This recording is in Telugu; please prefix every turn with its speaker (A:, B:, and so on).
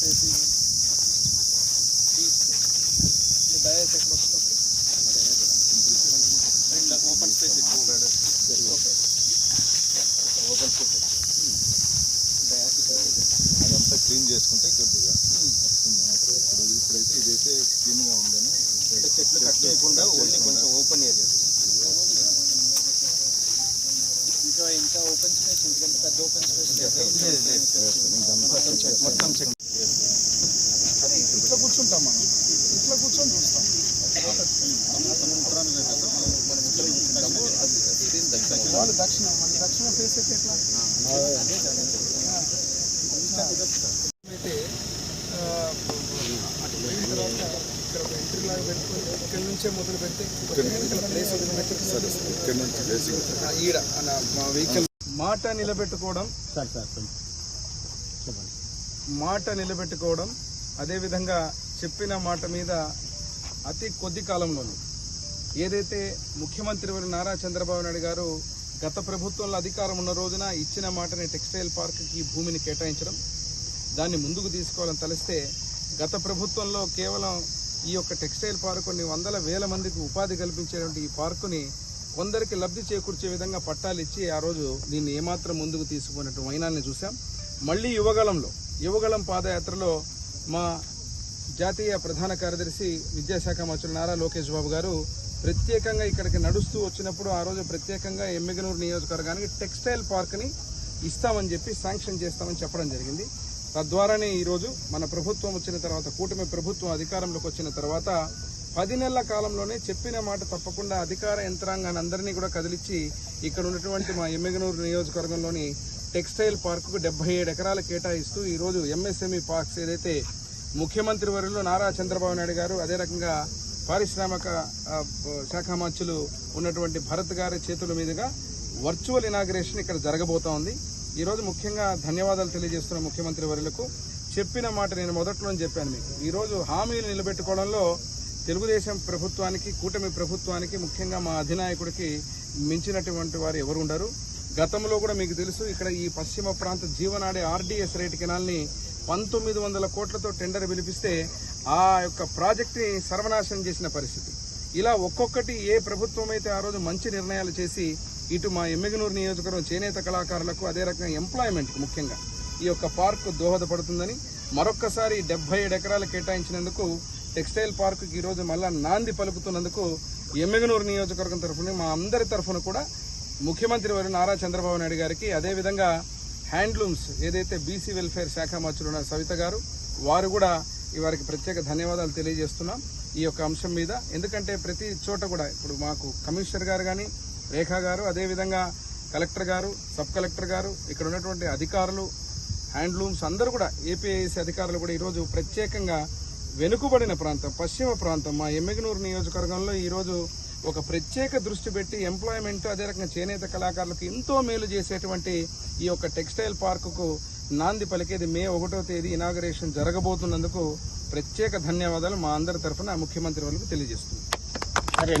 A: వచ్చేసి డయాస్ ఎక్కడ వస్తుంది ఓపెన్ స్పేస్ ఎక్కువ ఓకే ఓపెన్ స్పేస్ డయాస్
B: అదంతా క్లీన్ చేసుకుంటే కొద్దిగా. ఇప్పుడు ఇప్పుడైతే ఇదైతే క్లీన్గా ఉందని
A: అంటే చెట్లు కట్ చేయకుండా ఓన్లీ కొంచెం ఓపెన్ ఏరియా. ఇంకా ఇంకా ఓపెన్ స్పేస్ ఎందుకంటే పెద్ద ఓపెన్ స్పేస్ మొత్తం చెక్
C: వాళ్ళు మన ఫేస్ అయితే ఎట్లా? అయితే అటు పోయిన తర్వాత ఇక్కడ ఎంట్రీ లాగా ఇక్కడ నుంచే మొదలు పెడితే ఇక్కడ ప్లేస్ ఈడ మా వెహికల్ మాట నిలబెట్టుకోవడం
A: సార్ సార్ చెప్పండి
C: మాట నిలబెట్టుకోవడం అదేవిధంగా చెప్పిన మాట మీద అతి కొద్ది కాలంలోనే. ఏదైతే ముఖ్యమంత్రి వారు నారా చంద్రబాబు నాయుడు గారు గత ప్రభుత్వంలో అధికారం ఉన్న రోజున ఇచ్చిన మాటని టెక్స్టైల్ పార్క్కి భూమిని కేటాయించడం దాన్ని ముందుకు తీసుకోవాలని తలిస్తే గత ప్రభుత్వంలో కేవలం ఈ యొక్క టెక్స్టైల్ పార్క్ కొన్ని వందల వేల మందికి ఉపాధి కల్పించేటువంటి ఈ పార్కుని కొందరికి లబ్ధి చేకూర్చే విధంగా పట్టాలు ఇచ్చి ఆ రోజు దీన్ని ఏమాత్రం ముందుకు తీసుకున్నట్టు వైనాన్ని చూసాం మళ్ళీ యువగలంలో యువగలం పాదయాత్రలో మా జాతీయ ప్రధాన కార్యదర్శి విద్యాశాఖ మంత్రులు నారా లోకేష్ బాబు గారు ప్రత్యేకంగా ఇక్కడికి నడుస్తూ వచ్చినప్పుడు ఆ రోజు ప్రత్యేకంగా ఎమ్మిగనూరు నియోజకవర్గానికి టెక్స్టైల్ పార్క్ని ఇస్తామని చెప్పి శాంక్షన్ చేస్తామని చెప్పడం జరిగింది. తద్వారానే ఈరోజు మన ప్రభుత్వం వచ్చిన తర్వాత కూటమి ప్రభుత్వం అధికారంలోకి వచ్చిన తర్వాత పది నెలల కాలంలోనే చెప్పిన మాట తప్పకుండా అధికార యంత్రాంగాన్ని అందరినీ కూడా కదిలిచ్చి ఇక్కడ ఉన్నటువంటి మా ఎమ్మెగనూరు నియోజకవర్గంలోని టెక్స్టైల్ పార్కుకు డెబ్బై ఏడు ఎకరాలు కేటాయిస్తూ ఈరోజు ఎంఎస్ఎంఈ పార్క్స్ ఏదైతే ముఖ్యమంత్రి వర్యులు నారా చంద్రబాబు నాయుడు గారు అదే రకంగా పారిశ్రామిక శాఖ మంత్రులు ఉన్నటువంటి భరత్ గారి చేతుల మీదుగా వర్చువల్ ఇనాగ్రేషన్ ఇక్కడ జరగబోతా ఉంది. ఈరోజు ముఖ్యంగా ధన్యవాదాలు తెలియజేస్తున్న ముఖ్యమంత్రి వర్యులకు చెప్పిన మాట నేను మొదట్లో చెప్పాను మీకు. ఈరోజు హామీలు నిలబెట్టుకోవడంలో తెలుగుదేశం ప్రభుత్వానికి కూటమి ప్రభుత్వానికి ముఖ్యంగా మా అధినాయకుడికి మించినటువంటి వారు ఎవరు ఉండరు. గతంలో కూడా మీకు తెలుసు ఇక్కడ ఈ పశ్చిమ ప్రాంత జీవనాడే ఆర్డీఎస్ రేట్ కెనాల్ని పంతొమ్మిది వందల కోట్లతో టెండర్ పిలిపిస్తే ఆ యొక్క ప్రాజెక్ట్ని సర్వనాశనం చేసిన పరిస్థితి. ఇలా ఒక్కొక్కటి ఏ ప్రభుత్వం అయితే ఆ రోజు మంచి నిర్ణయాలు చేసి ఇటు మా ఎమ్మిగనూరు నియోజకవర్గం చేనేత కళాకారులకు అదే రకంగా ఎంప్లాయ్మెంట్కి ముఖ్యంగా ఈ యొక్క పార్క్ దోహదపడుతుందని మరొక్కసారి డెబ్బై ఏడు ఎకరాలు కేటాయించినందుకు టెక్స్టైల్ పార్క్ ఈరోజు మళ్ళా నాంది పలుకుతున్నందుకు ఎమ్మిగనూరు నియోజకవర్గం తరఫున మా అందరి తరఫున కూడా ముఖ్యమంత్రి వారు నారా చంద్రబాబు నాయుడు గారికి అదేవిధంగా హ్యాండ్లూమ్స్ ఏదైతే బీసీ వెల్ఫేర్ శాఖ మంత్రులు ఉన్న సవిత గారు వారు కూడా ఈ వారికి ప్రత్యేక ధన్యవాదాలు తెలియజేస్తున్నాం ఈ యొక్క అంశం మీద. ఎందుకంటే ప్రతి చోట కూడా ఇప్పుడు మాకు కమిషనర్ గారు కానీ రేఖా గారు అదేవిధంగా కలెక్టర్ గారు సబ్ కలెక్టర్ గారు ఇక్కడ ఉన్నటువంటి అధికారులు హ్యాండ్లూమ్స్ అందరూ కూడా ఏపీఐసి అధికారులు కూడా ఈరోజు ప్రత్యేకంగా వెనుకబడిన ప్రాంతం పశ్చిమ ప్రాంతం మా ఎమ్మెగనూరు నియోజకవర్గంలో ఈరోజు ఒక ప్రత్యేక దృష్టి పెట్టి ఎంప్లాయ్మెంట్ అదే రకంగా చేనేత కళాకారులకు ఎంతో మేలు చేసేటువంటి ఈ యొక్క టెక్స్టైల్ పార్కుకు నాంది పలికేది మే ఒకటో తేదీ ఇనాగరేషన్ జరగబోతున్నందుకు ప్రత్యేక ధన్యవాదాలు మా అందరి తరఫున ముఖ్యమంత్రి వాళ్ళకు తెలియజేస్తుంది
A: సరే